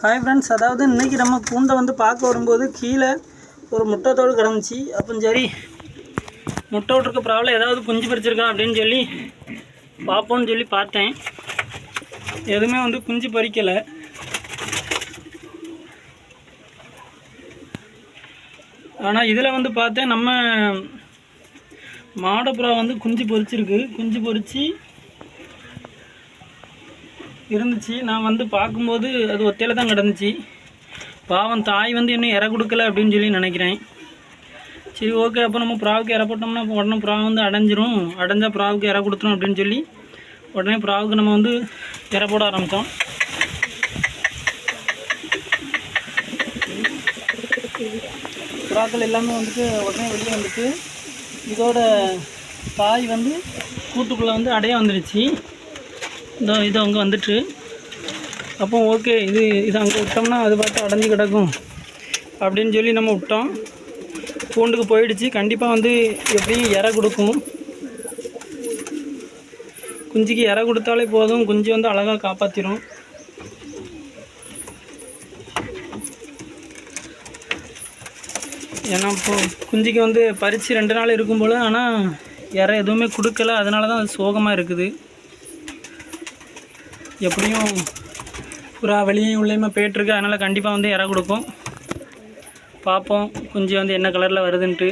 Hi friends அதாவது இன்றைக்கி நம்ம பூண்டை வந்து பார்க்க வரும்போது கீழே ஒரு முட்டைத்தோடு கிடந்துச்சு. அப்போ சரி முட்டை விட்ருக்க ப்ராப்ளம் ஏதாவது குஞ்சு பறிச்சிருக்கா அப்படின்னு சொல்லி பார்ப்போம்னு சொல்லி பார்த்தேன். எதுவுமே வந்து குஞ்சு பறிக்கலை. ஆனால் இதில் வந்து பார்த்தேன் நம்ம மாடப்புறா வந்து குஞ்சு பொறிச்சிருக்கு. குஞ்சு பொறித்து இருந்துச்சு. நான் வந்து பார்க்கும்போது அது ஒத்தையில் தான் கிடந்துச்சு. பாவம் தாய் வந்து இன்னும் இற கொடுக்கல அப்படின்னு சொல்லி நினைக்கிறேன். சரி ஓகே அப்போ நம்ம ப்ராவுக்கு இற போட்டோம்னா உடனே ப்ரா வந்து அடைஞ்சிரும். அடைஞ்சால் ப்ராவுக்கு இற கொடுத்துரும் அப்படின்னு சொல்லி உடனே ப்ராவுக்கு நம்ம வந்து இற போட ஆரம்பித்தோம். புறாக்கள் எல்லாமே வந்துட்டு உடனே வெளியே வந்துட்டு இதோட தாய் வந்து கூட்டுக்குள்ளே வந்து அடைய வந்துடுச்சு. இதோ இது அங்கே வந்துட்டு. அப்போ ஓகே இது இது அங்கே விட்டோம்னா அது பார்த்து அடைஞ்சு கிடக்கும். அப்படின்னு சொல்லி நம்ம விட்டோம். பூண்டுக்கு போயிடுச்சு. கண்டிப்பாக வந்து எப்படியும் இற கொடுக்கும். குஞ்சுக்கு இற கொடுத்தாலே போதும். குஞ்சு வந்து அழகாக காப்பாற்றிடும் ஏன்னா இப்போ குஞ்சுக்கு வந்து பறித்து ரெண்டு நாள் இருக்கும் போல் ஆனால் இற எதுவுமே கொடுக்கல. அதனால தான் அது சோகமாக இருக்குது. எப்படியும் புறா வெளியே உள்ளேயுமே போயிட்டுருக்கு. அதனால் கண்டிப்பாக வந்து இற கொடுக்கும் பார்ப்போம் குஞ்சு வந்து என்ன கலரில் வருதுன்ட்டு.